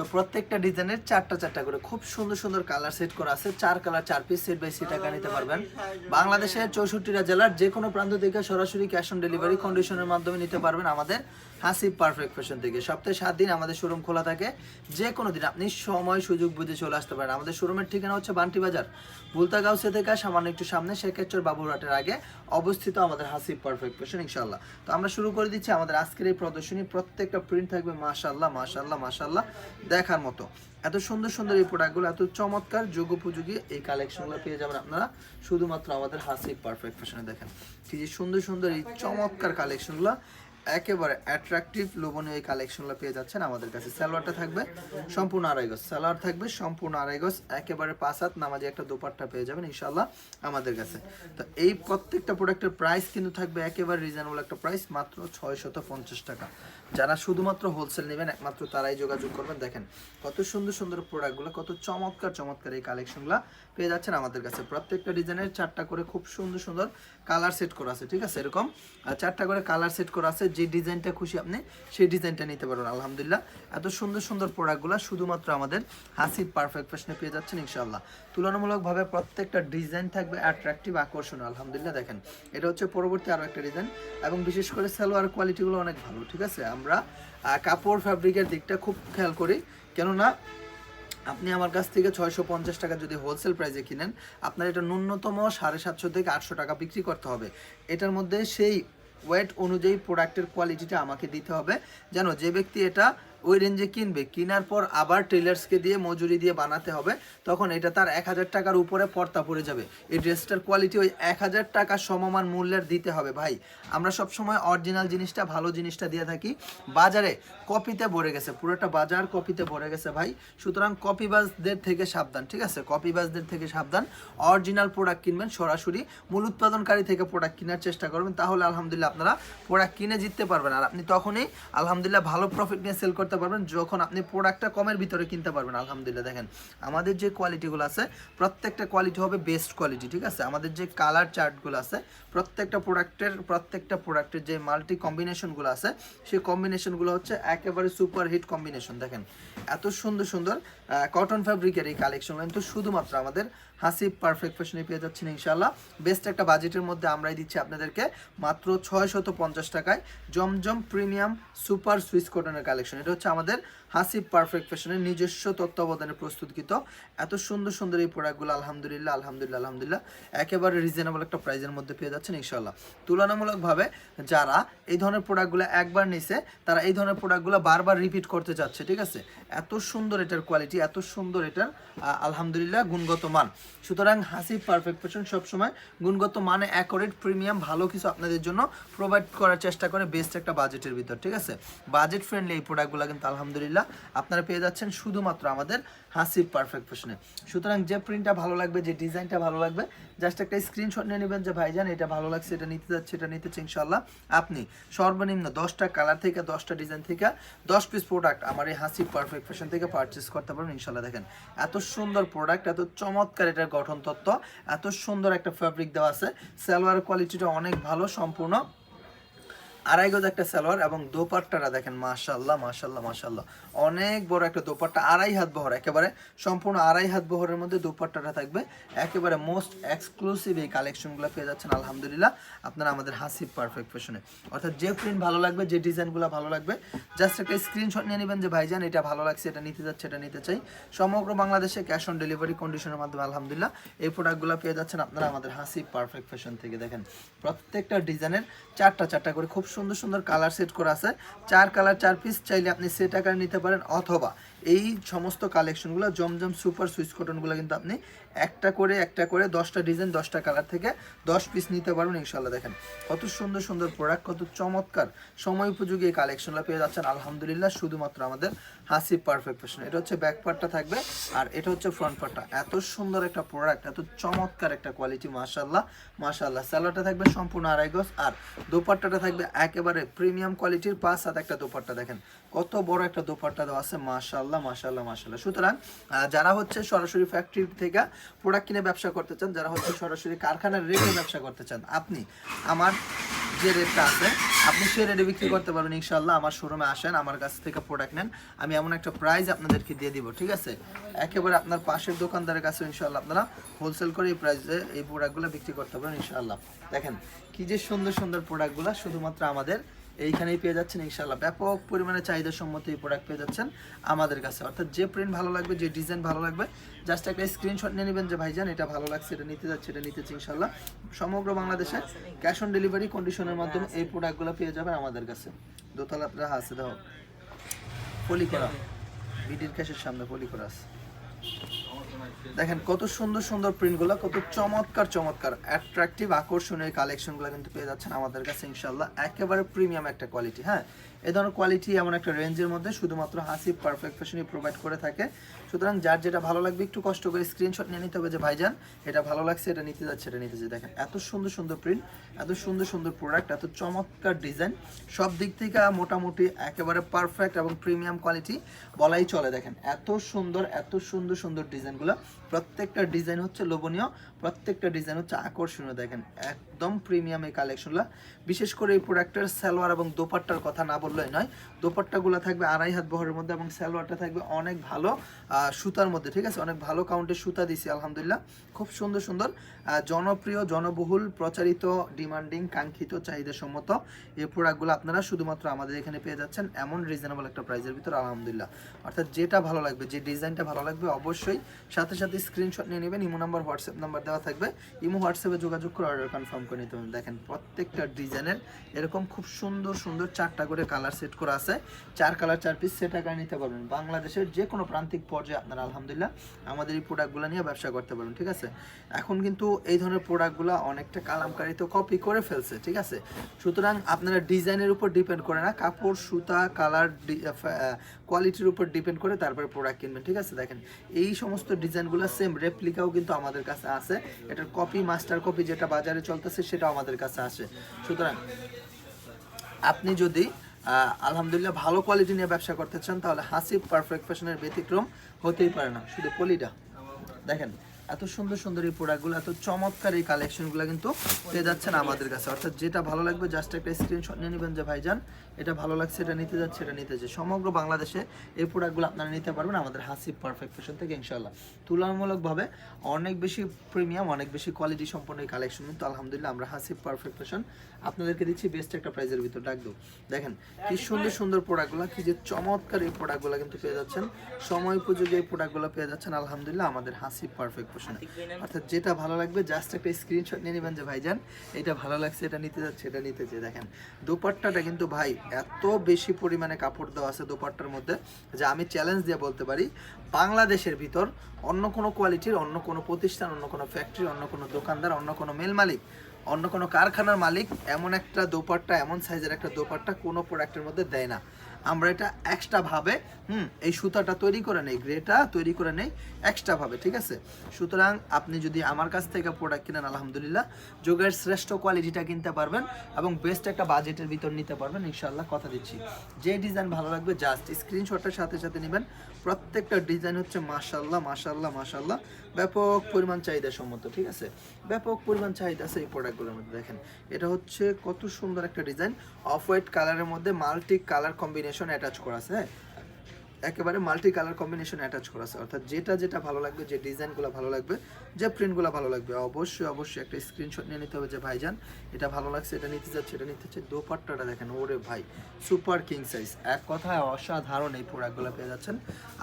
তো প্রত্যেকটা ডিজাইনের চারটা চারটা করে খুব সুন্দর সুন্দর কালার সেট করা আছে। চার কালার, চার পিস সেট বাই সেট টাকা নিতে পারবেন। বাংলাদেশের চৌষট্টিটা জেলার যে কোনো প্রান্ত থেকে সরাসরি ক্যাশ অন ডেলিভারি কন্ডিশনের মাধ্যমে নিতে পারবেন আমাদের হাসিব পারফেক্ট ফ্যাশন থেকে। সপ্তাহে সাত দিন আমাদের শোরুম খোলা থাকে। যে কোনো দিন আপনি সময়, সুযোগ বুঝে চলে আসতে পারেন। আমাদের শোরুমের ঠিকানা হচ্ছে বান্টি বাজার বুলতাগাঁওসে থেকে সামান্য একটু সামনে শেখেচর বাবুরহাটের আগে অবস্থিত আমাদের হাসিব পারফেক্ট ফ্যাশন ইনশাল্লাহ তো আমরা শুরু করে দিচ্ছি আমাদের আজকের এই প্রদর্শনী। প্রত্যেকটা প্রিন্ট থাকবে মাশাল্লাহ মাশাল্লাহ মাশাল্লাহ দেখার মতো। এত সুন্দর সুন্দর এই প্রোডাক্টগুলো এত চমৎকার যোগোপযোগী এই কালেকশনগুলো পেয়ে যাবেন আপনারা। শুধুমাত্র আমাদের হাসি পারফেক্ট ফ্যাশনে দেখেন। কি যে সুন্দর সুন্দর এই চমৎকার কালেকশনগুলো একেবারে অ্যাট্রাকটিভ লোভনীয় এই কালেকশনগুলো পেয়ে যাচ্ছেন আমাদের কাছে। সালোয়ারটা থাকবে সম্পূর্ণ আড়াই গজ। সালোয়ার থাকবে সম্পূর্ণ আড়াই গজ, একেবারে পাঁচ হাত নামাজি একটা দোপাট্টা পেয়ে যাবেন ইনশাল্লাহ আমাদের কাছে। তো এই প্রত্যেকটা প্রোডাক্টের প্রাইস কিন্তু থাকবে একেবারে রিজনেবল একটা প্রাইস মাত্র ছয় শত পঞ্চাশ টাকা। যারা শুধুমাত্র হোলসেল নেবেন, একমাত্র তারাই যোগাযোগ করবেন। দেখেন কত সুন্দর সুন্দর প্রোডাক্টগুলো কত চমৎকার চমৎকার এই কালেকশনগুলো পেয়ে যাচ্ছেন আমাদের কাছে। প্রত্যেকটা ডিজাইনের চারটা করে খুব সুন্দর সুন্দর কালার সেট করা আছে, ঠিক আছে? এরকম আর চারটা করে কালার সেট করা আছে, যে ডিজাইনটা খুশি আপনি সেই ডিজাইনটা নিতে পারবেন, আলহামদুলিল্লাহ। এত সুন্দর সুন্দর প্রোডাক্টগুলো শুধুমাত্র আমাদের হাসিব পারফেক্ট ফ্যাশনে পেয়ে যাচ্ছেন ইনশাল্লাহ তুলনামূলকভাবে প্রত্যেকটা ডিজাইন থাকবে অ্যাট্রাকটিভ আকর্ষণীয়, আলহামদুলিল্লাহ, দেখেন। এটা হচ্ছে পরবর্তী আরও একটা ডিজাইন এবং বিশেষ করে সালোয়ার কোয়ালিটিগুলো অনেক ভালো, ঠিক আছে? আমরা কাপড় ফ্যাব্রিকের দিকটা খুব খেয়াল করি। কেননা আপনি আমার কাছ থেকে ছয়শো পঞ্চাশ টাকা যদি হোলসেল প্রাইসে কিনেন, আপনার এটা ন্যূনতম সাড়ে সাতশো থেকে আটশো টাকা বিক্রি করতে হবে। এটার মধ্যে সেই ওয়েট অনুযায়ী প্রোডাক্টের কোয়ালিটিটা আমাকে দিতে হবে। যেন যে ব্যক্তি এটা ওই রেঞ্জে কিনবে, কেনার পর আবার টেলার্সকে দিয়ে মজুরি দিয়ে বানাতে হবে, তখন এটা তার এক হাজার টাকার উপরে পর্তা পড়ে যাবে। এই ড্রেসটার কোয়ালিটি ওই এক হাজার টাকা সমমান মূল্যের দিতে হবে ভাই। আমরা সব সময় অরিজিনাল জিনিসটা, ভালো জিনিসটা দিয়ে থাকি। বাজারে কপিতে ভরে গেছে, পুরোটা বাজার কপিতে ভরে গেছে ভাই। সুতরাং কপিবাজদের থেকে সাবধান, ঠিক আছে? কপিবাজদের থেকে সাবধান। অরিজিনাল প্রোডাক্ট কিনবেন সরাসরি, মূল উৎপাদনকারী থেকে প্রোডাক্ট কেনার চেষ্টা করবেন, তাহলে আলহামদুলিল্লাহ আপনারা প্রোডাক্ট কিনে জিততে পারবেন। আর আপনি তখনই, আলহামদুলিল্লাহ, ভালো প্রফিট নিয়ে সেল করতে পারবেন, যখন আপনি প্রোডাক্টটা কমের ভিতরে কিনতে পারবেন, আলহামদুলিল্লাহ। দেখেন, আমাদের যে কোয়ালিটিগুলো আছে, প্রত্যেকটা কোয়ালিটি হবে বেস্ট কোয়ালিটি ঠিক আছে? আমাদের যে কালার চার্টগুলো আছে, প্রত্যেকটা প্রোডাক্টের প্রত্যেকটা প্রোডাক্টের যে মাল্টি কম্বিনেশনগুলো আছে, সেই কম্বিনেশনগুলো হচ্ছে একেবারে সুপার হিট কম্বিনেশন দেখেন, এত সুন্দর সুন্দর কটন ফ্যাব্রিকের এই কালেকশনগুলো কিন্তু শুধুমাত্র আমাদের হাসি পারফেক্ট ফ্যাশনে পেয়ে যাচ্ছেন ইনশাল্লাহ বেস্ট একটা বাজেটের মধ্যে আমরাই দিচ্ছি আপনাদেরকে মাত্র পঞ্চাশ টাকায় জমজম প্রিমিয়াম সুপার সুইস কটনের কালেকশন এটা হচ্ছে আমাদের হাসিব পারফেক্ট ফ্যাশনের নিজস্ব তত্ত্বাবধানে প্রস্তুতকৃত। এত সুন্দর সুন্দর এই প্রোডাক্টগুলো আলহামদুলিল্লাহ আলহামদুলিল্লাহ আলহামদুলিল্লাহ। একেবারে রিজনেবল একটা প্রাইজের মধ্যে পেয়ে যাচ্ছেন ইনশাল্লাহ তুলনামূলকভাবে যারা এই ধরনের প্রোডাক্টগুলো একবার নিছে, তারা এই ধরনের প্রোডাক্টগুলো বারবার রিপিট করতে চাচ্ছে, ঠিক আছে? এত সুন্দর এটার কোয়ালিটি এত সুন্দর এটার আলহামদুলিল্লাহ গুণগত মান। সুতরাং হাসিব পারফেক্ট ফ্যাশন সবসময় গুণগত মানে অ্যাকোরেট প্রিমিয়াম ভালো কিছু আপনাদের জন্য প্রোভাইড করার চেষ্টা করে বেস্ট একটা বাজেটের ভিতর, ঠিক আছে? বাজেট ফ্রেন্ডলি এই প্রোডাক্টগুলো কিন্তু আলহামদুলিল্লাহ আপনারা পেয়ে যাচ্ছেন শুধুমাত্র আমাদের হাসিব পারফেক্ট ফ্যাশনে সুতরাং যে প্রিন্টটা ভালো লাগবে, যে ডিজাইনটা ভালো লাগবে জাস্ট একটা স্ক্রিনশট নিয়ে নেবেন যে, ভাইজান, এটা ভালো লাগছে, এটা নিতে যাচ্ছে, এটা নিতে চাই ইনশাল্লাহ আপনি সর্বনিম্ন দশটা কালার থেকে, দশটা ডিজাইন থেকে, দশ পিস প্রোডাক্ট আমার এই হাসিব পারফেক্ট ফ্যাশন থেকে পারচেস করতে পারবেন ইনশাল্লাহ দেখেন, এত সুন্দর প্রোডাক্ট এত চমৎকার এটার গঠন তত্ত্ব, এত সুন্দর একটা ফ্যাব্রিক দেওয়া আছে। সালোয়ার কোয়ালিটিটা অনেক ভালো, সম্পূর্ণ আড়াই গজ একটা সালোয়ার এবং দোপাট্টাটা দেখেন মাশাল্লাহ মাশাল্লাহ মাশাল্লাহ অনেক বড় একটা দোপাট্টা, আড়াই হাত বহর, একেবারে সম্পূর্ণ আড়াই হাত বহরের মধ্যে দোপাট্টাটা থাকবে। একেবারে মোস্ট এক্সক্লুসিভ এই কালেকশনগুলো পেয়ে যাচ্ছেন, আলহামদুলিল্লাহ। আপনারা আমাদের হাসিব পারফেক্ট ফ্যাশনে অর্থাৎ যে প্রিন্ট ভালো লাগবে, যে ডিজাইনগুলো ভালো লাগবে জাস্ট একটা স্ক্রিনশট নিয়ে নেবেন যে, ভাইজান, এটা ভালো লাগছে, এটা নিতে যাচ্ছে, এটা নিতে চাই। সমগ্র বাংলাদেশে ক্যাশ অন ডেলিভারি কন্ডিশনের মাধ্যমে, আলহামদুলিল্লাহ, এই প্রোডাক্টগুলো পেয়ে যাচ্ছেন আপনারা আমাদের হাসিব পারফেক্ট ফ্যাশন থেকে, দেখেন। প্রত্যেকটা ডিজাইনের চারটা চারটা করে খুব সুন্দর সুন্দর সুন্দর কালার সেট করা আছে। চার কালার চার পিস চাইলে আপনি সেট আকারে নিতে পারেন অথবা এই সমস্ত কালেকশনগুলো জমজম সুপার সুইচ কটনগুলো কিন্তু আপনি একটা করে একটা করে দশটা ডিজাইন দশটা কালার থেকে দশ পিস নিতে পারবেন ইনশাল্লাহ দেখেন। কত সুন্দর সুন্দর প্রোডাক্ট কত চমৎকার সময় উপযোগী এই কালেকশনগুলো পেয়ে যাচ্ছেন। আলহামদুলিল্লাহ শুধুমাত্র আমাদের হাসি পারফেক্ট ফ্যাশন এটা হচ্ছে ব্যাক পার্টটা থাকবে আর এটা হচ্ছে ফ্রন্ট পার্টটা এত সুন্দর একটা প্রোডাক্ট এত চমৎকার একটা কোয়ালিটি মাশাল্লাহ মাশাল্লাহ স্যালোয়ারটা থাকবে সম্পূর্ণ আড়াই গজ আর দোপাট্টাটা থাকবে একেবারে প্রিমিয়াম কোয়ালিটির পাঁচ হাত একটা দোপাট্টা দেখেন। কত বড় একটা দোপাট্টা দেওয়া আছে মাশাল্লাহ মাশাল্লাহ মাশাল্লাহ সুতরাং যারা হচ্ছে সরাসরি ফ্যাক্টরি থেকে প্রোডাক্ট কিনে ব্যবসা করতে চান, যারা হচ্ছে সরাসরি কারখানার রেটে ব্যবসা করতে চান, আপনি আমার যে রেটটা আছে, আপনি সেই রেটে বিক্রি করতে পারবেন ইনশাল্লাহ আমার শোরুমে আসেন, আমার কাছ থেকে প্রোডাক্ট নেন, আমি এমন একটা প্রাইস আপনাদেরকে দিয়ে দিব, ঠিক আছে? একেবারে আপনার পাশের দোকানদারের কাছে ইনশাল্লাহ আপনারা হোলসেল করে এই প্রাইসে এই প্রোডাক্টগুলো বিক্রি করতে পারেন ইনশাল্লাহ দেখেন, কি যে সুন্দর সুন্দর প্রোডাক্টগুলো শুধুমাত্র আমাদের এইখানেই পেয়ে যাচ্ছেন ইনশাল্লাহ ব্যাপক পরিমাণে চাহিদা সম্মত এই প্রোডাক্ট পেয়ে যাচ্ছেন আমাদের কাছে। অর্থাৎ যে প্রিন্ট ভালো লাগবে, যে ডিজাইন ভালো লাগবে জাস্ট একটা স্ক্রিনশট নিয়ে নেবেন যে, ভাইজান, এটা ভালো লাগছে, এটা নিতে যাচ্ছে, এটা নিতেছি ইনশাল্লাহ সমগ্র বাংলাদেশে ক্যাশ অন ডেলিভারি কন্ডিশনের মাধ্যমে এই প্রোডাক্টগুলো পেয়ে যাবেন আমাদের কাছে। দোতলা আছে দাও পলি করা। বিডির ক্যাশের সামনে পলি করা আছে। দেখেন, কত সুন্দর সুন্দর প্রিন্টগুলো কত চমৎকার চমৎকার অ্যাট্রাকটিভ আকর্ষণীয় কালেকশনগুলো কিন্তু পেয়ে যাচ্ছেন আমাদের কাছে ইনশাল্লাহ একেবারে প্রিমিয়াম একটা কোয়ালিটি হ্যাঁ? এই ধরনের কোয়ালিটি এমন একটা রেঞ্জের মধ্যে শুধুমাত্র হাসি পারফেক্ট ফ্যাশনই প্রোভাইড করে থাকে। সুতরাং যার যেটা ভালো লাগবে একটু কষ্ট করে স্ক্রিনশট নিয়ে নিতে হবে যে, ভাইজান, এটা ভালো লাগছে, এটা নিতে যাচ্ছে, এটা নিতে যাচ্ছে। দেখেন, এত সুন্দর সুন্দর প্রিন্ট এত সুন্দর সুন্দর প্রোডাক্ট এত চমৎকার ডিজাইন সব দিক থেকে মোটামুটি একেবারে পারফেক্ট এবং প্রিমিয়াম কোয়ালিটি বলাই চলে। দেখেন, এত সুন্দর এত সুন্দর সুন্দর ডিজাইনগুলো প্রত্যেকটা ডিজাইন হচ্ছে লোভনীয়, প্রত্যেকটা ডিজাইন হচ্ছে আকর্ষণীয়। দেখেন, একদম প্রিমিয়াম এই কালেকশনগুলো বিশেষ করে এই প্রোডাক্টের সালোয়ার এবং দোপাট্টার কথা না বললেই নয়। দোপাট্টাগুলো থাকবে আড়াই হাত বহরের মধ্যে এবং সালোয়ারটা থাকবে অনেক ভালো সুতার মধ্যে, ঠিক আছে? অনেক ভালো কাউন্টের সুতা দিছি, আলহামদুলিল্লাহ। খুব সুন্দর সুন্দর। জনপ্রিয়, জনবহুল, প্রচারিত ডিমান্ডিং কাঙ্ক্ষিত চাহিদা সম্মত এই প্রোডাক্টগুলো আপনারা শুধুমাত্র আমাদের এখানে পেয়ে যাচ্ছেন এমন রিজনেবল একটা প্রাইসের ভিতর, আলহামদুলিল্লাহ। অর্থাৎ যেটা ভালো লাগবে, যে ডিজাইনটা ভালো লাগবে, অবশ্যই সাথে সাথে স্ক্রিনশট নিয়ে নেবেন, ইমো নাম্বার হোয়াটসঅ্যাপ নাম্বার দেওয়া থাকবে। ইমো হোয়াটসঅ্যাপে যোগাযোগ করে অর্ডার কনফার্ম করে নিতে হবে দেখেন, প্রত্যেকটা ডিজাইনের এরকম খুব সুন্দর সুন্দর চারটা করে কালার সেট করা আছে। চার কালার চার পিস সেট আকারে নিতে পারবেন। বাংলাদেশের যে কোনো প্রান্তিক পর্যায়ে আপনারা, আলহামদুলিল্লাহ, আমাদের এই প্রোডাক্টগুলো নিয়ে ব্যবসা করতে পারবেন, ঠিক আছে? এখন কিন্তু এই ধরনের প্রোডাক্টগুলো অনেকটা কালামকারিত কপি করে ফেলছে, ঠিক আছে? সুতরাং আপনারা ডিজাইনের উপর ডিপেন্ড করে না, কাপড়, সুতা কালার কোয়ালিটির উপর ডিপেন্ড করে তারপরে প্রোডাক্ট কিনবেন, ঠিক আছে? দেখেন, এই সমস্ত ডিজাইনগুলো সেম রেপ্লিকাও কিন্তু আমাদের কাছে আছে। এটার কপি মাস্টার কপি যেটা বাজারে চলতেছে সেটাও আমাদের কাছে আসে সুতরাং আপনি যদি আলহামদুলিল্লাহ ভালো কোয়ালিটি নিয়ে ব্যবসা করতে চান, তাহলে হাসিব পারফেক্ট ফ্যাশনের ব্যতিক্রম হতেই পারে না, শুধু পলিটা। দেখেন এত সুন্দর সুন্দর এই প্রোডাক্টগুলো এত চমৎকার এই কালেকশনগুলো কিন্তু পেয়ে যাচ্ছেন আমাদের কাছে। অর্থাৎ যেটা ভালো লাগবে জাস্ট একটা স্ক্রিনশট নিয়ে নেবেন যে, ভাইজান, এটা ভালো লাগছে, এটা নিতে যাচ্ছে, এটা নিতে যাচ্ছে। সমগ্র বাংলাদেশে এই প্রোডাক্টগুলো আপনারা নিতে পারবেন আমাদের হাসিব পারফেক্ট ফ্যাশন থেকে ইনশাল্লাহ তুলনামূলকভাবে অনেক বেশি প্রিমিয়াম অনেক বেশি কোয়ালিটি সম্পন্ন এই কালেকশন কিন্তু আলহামদুলিল্লাহ আমরা হাসিব পারফেক্ট ফ্যাশন আপনাদেরকে দিচ্ছি বেস্ট একটা প্রাইজের ভিতর। ডাক দেবো দেখেন, কি সুন্দর সুন্দর প্রোডাক্টগুলো কি যে চমৎকার এই প্রোডাক্টগুলো কিন্তু পেয়ে যাচ্ছেন। সময় উপযোগী এই প্রোডাক্টগুলো পেয়ে যাচ্ছেন, আলহামদুলিল্লাহ, আমাদের হাসি পারফেক্ট ফ্যাশন অর্থাৎ যেটা ভালো লাগবে জাস্ট একটা স্ক্রিনশট নিয়ে নেবেন যে ভাইজান এটা ভালো লাগছে এটা নিতে যাচ্ছে এটা নিতে চাই দেখেন দোপাট্টাটা কিন্তু ভাই এত বেশি পরিমাণে কাপড় দেওয়া আছে দোপাট্টার মধ্যে যে আমি চ্যালেঞ্জ দিয়ে বলতে পারি বাংলাদেশের ভিতর অন্য কোনো কোয়ালিটির অন্য কোনো প্রতিষ্ঠান অন্য কোনো ফ্যাক্টরি অন্য কোনো দোকানদার অন্য কোনো মেল মালিক অন্য কোনো কারখানার মালিক এমন একটা দোপাট্টা এমন সাইজের একটা দোপাট্টা কোনো প্রোডাক্টের মধ্যে দেয় না। আমরা এটা এক্সট্রা ভাবে, হুম, এই সুতাটা তৈরি করে নেই, গ্রেটা তৈরি করে নেই এক্সট্রা ভাবে, ঠিক আছে? সুতরাং আপনি যদি আমার কাছ থেকে প্রোডাক্ট কিনেন, আলহামদুলিল্লাহ, যোগের শ্রেষ্ঠ কোয়ালিটিটা কিনতে পারবেন এবং বেস্ট একটা বাজেটের ভিতর নিতে পারবেন ইনশাল্লাহ কথা দিচ্ছি। যে ডিজাইন ভালো লাগবে জাস্ট স্ক্রিনশটের সাথে সাথে নেবেন। প্রত্যেকটা ডিজাইন হচ্ছে মাশাল্লাহ মাশাল্লাহ মাশাল্লাহ ব্যাপক পরিমাণ চাহিদা সম্মত, ঠিক আছে? ব্যাপক পরিমাণ চাহিদা আছে এই প্রোডাক্টগুলোর মধ্যে, দেখেন। এটা হচ্ছে কত সুন্দর একটা ডিজাইন অফ হোয়াইট কালারের মধ্যে মাল্টি কালার কম্বিনেশন অ্যাটাচ করা আছে হ্যাঁ? একেবারে মাল্টি কালার কম্বিনেশন অ্যাটাচ করা আছে। অর্থাৎ যেটা যেটা ভালো লাগবে, যে ডিজাইনগুলো ভালো লাগবে, যে প্রিন্টগুলো ভালো লাগবে, অবশ্যই অবশ্যই একটা স্ক্রিনশট নিয়ে নিতে হবে যে ভাইজান, এটা ভালো লাগছে, এটা নিতে যাচ্ছে, এটা নিতে চাচ্ছে দোপাট্টাটা দেখেন, ওরে ভাই সুপার কিং সাইজ এক কথায় অসাধারণ এই প্রোডাক্টগুলো পেয়ে যাচ্ছেন।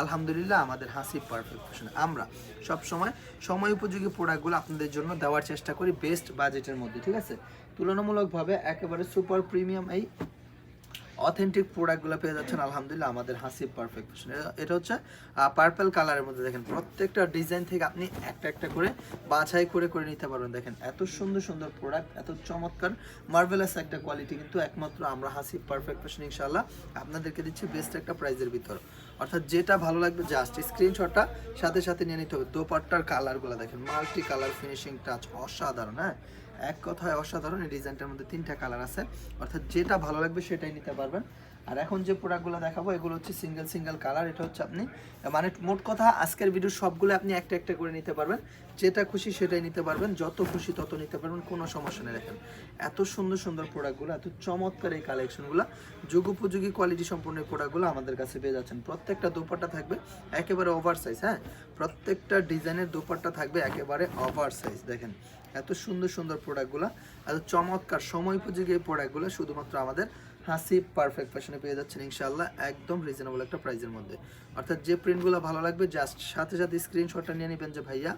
আলহামদুলিল্লাহ, আমাদের হাসি পারফেক্ট আমরা সব সময় সময় উপযোগী প্রোডাক্টগুলো আপনাদের জন্য দেওয়ার চেষ্টা করি বেস্ট বাজেটের মধ্যে, ঠিক আছে? তুলনামূলকভাবে একেবারে সুপার প্রিমিয়াম এই অথেন্টিক প্রোডাক্টগুলো পেয়ে যাচ্ছেন, আলহামদুলিল্লাহ, আমাদের হাসিব পারফেক্ট এটা হচ্ছে পার্পল কালারের মধ্যে দেখেন, প্রত্যেকটা ডিজাইন থেকে আপনি একটা একটা করে বাছাই করে করে নিতে পারবেন। দেখেন, এত সুন্দর সুন্দর প্রোডাক্ট এত চমৎকার মার্ভেলাস একটা কোয়ালিটি কিন্তু একমাত্র আমরা হাসিব পারফেক্ট ফ্যাশন ইনশাল্লাহ আপনাদেরকে দিচ্ছি বেস্ট একটা প্রাইজের ভিতর। অর্থাৎ যেটা ভালো লাগবে জাস্ট স্ক্রিনশটটা সাথে সাথে নিয়ে নিতে হবে। দোপাট্টার কালারগুলো দেখেন মাল্টি কালার ফিনিশিং টাচ অসাধারণ হ্যাঁ? এক কথায় অসাধারণ এই ডিজাইনটার মধ্যে তিনটা কালার আছে। অর্থাৎ যেটা ভালো লাগবে সেটাই নিতে পারবেন। আর এখন যে প্রোডাক্টগুলো দেখাবো, এগুলো হচ্ছে সিঙ্গেল সিঙ্গেল কালার এটা হচ্ছে আপনি মানে মোট কথা আজকের ভিডিও সবগুলো আপনি একটা একটা করে নিতে পারবেন। যেটা খুশি সেটাই নিতে পারবেন, যত খুশি তত নিতে পারবেন, কোনো সমস্যা নেই দেখেন। এত সুন্দর সুন্দর প্রোডাক্টগুলো এত চমৎকার এই কালেকশনগুলো যুগোপযোগী কোয়ালিটি সম্পূর্ণ প্রোডাক্টগুলো আমাদের কাছে পেয়ে যাচ্ছেন। প্রত্যেকটা দোপাট্টা থাকবে একেবারে ওভার সাইজ হ্যাঁ? প্রত্যেকটা ডিজাইনের দোপাট্টা থাকবে একেবারে ওভার সাইজ দেখেন। এত সুন্দর সুন্দর প্রোডাক্টগুলো এত চমৎকার সময় উপযোগী এই প্রোডাক্টগুলো শুধুমাত্র আমাদের হাসি পারফেক্ট ফ্যাশনে পেয়ে যাচ্ছেন ইনশাল্লাহ একদম রিজনেবল একটা প্রাইসের মধ্যে। অর্থাৎ যে প্রিন্টগুলো ভালো লাগবে জাস্ট সাথে সাথে স্ক্রিনশটটা নিয়ে নেবেন যে ভাইয়া,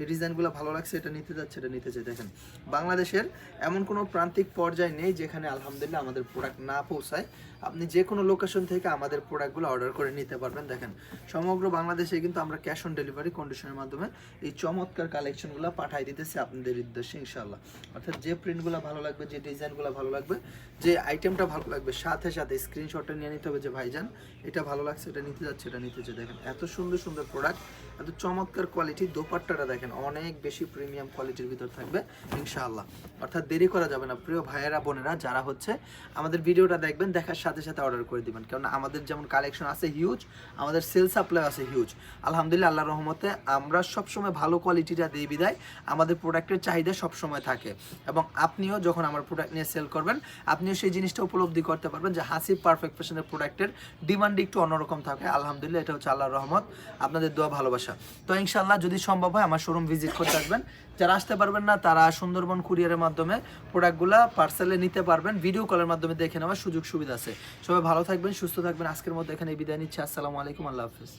এই ডিজাইনগুলো ভালো লাগছে, এটা নিতে যাচ্ছে, এটা নিতে চাই। দেখেন, বাংলাদেশের এমন কোনো প্রান্তিক পর্যায় নেই যেখানে আলহামদুলিল্লাহ আমাদের প্রোডাক্ট না পৌঁছায়। আপনি যে কোনো লোকেশন থেকে আমাদের প্রোডাক্টগুলো অর্ডার করে নিতে পারবেন। দেখেন, সমগ্র বাংলাদেশে কিন্তু আমরা ক্যাশ অন ডেলিভারি কন্ডিশনের মাধ্যমে এই চমৎকার কালেকশনগুলো পাঠাই দিতেছি আপনাদের উদ্দেশ্যে ইনশাল্লাহ অর্থাৎ যে প্রিন্টগুলো ভালো লাগবে, যে ডিজাইনগুলো ভালো লাগবে, যে আইটেমটা ভালো লাগবে, সাথে সাথে স্ক্রিনশটটা নিয়ে নিতে হবে যে ভাইজান, এটা ভালো লাগছে, এটা নিতে যাচ্ছে, এটা নিতে যাচ্ছে। দেখেন, এত সুন্দর সুন্দর প্রোডাক্ট এত চমৎকার কোয়ালিটি দোপাট্টাটা দেখেন, অনেক বেশি প্রিমিয়াম কোয়ালিটির ভিতর থাকবে, ইনশাআল্লাহ। অর্থাৎ দেরি করা যাবে না, প্রিয় ভাইয়েরা, বোনেরা, যারা হচ্ছে আমাদের ভিডিওটা দেখবেন, দেখার সাথে সাথে অর্ডার করে দিবেন। কারণ আমাদের যেমন কালেকশন আছে হিউজ আমাদের সেল সাপ্লাই আছে হিউজ আলহামদুলিল্লাহ আল্লাহ রহমতে আমরা সবসময় ভালো কোয়ালিটিটা দিই বিদায়। আমাদের প্রোডাক্টের চাহিদা সবসময় থাকে। এবং আপনিও যখন আমার প্রোডাক্ট নিয়ে সেল করবেন, আপনিও সেই জিনিসটা উপলব্ধি করতে পারবেন যে হাসি পারফেক্ট ফ্যাশনের প্রোডাক্টের ডিমান্ড একটু অন্যরকম থাকে। আলহামদুলিল্লাহ, এটা হচ্ছে আল্লাহর রহমত। আপনাদের দোয়া, ভালোবাসা। তো ইনশাল্লাহ যদি সম্ভব হয় আমার শোরুম ভিজিট করতে আসবেন। যারা আসতে পারবেন না, তারা সুন্দরবন কুরিয়ারের মাধ্যমে প্রোডাক্টগুলো পার্সেলে নিতে পারবেন। ভিডিও কলের মাধ্যমে দেখে নেওয়ার সুযোগ সুবিধা আছে। সবাই ভালো থাকবেন সুস্থ থাকবেন। আজকের মতো এখানে বিদায় নিচ্ছি। আসসালামু আলাইকুম আল্লাহ হাফিজ।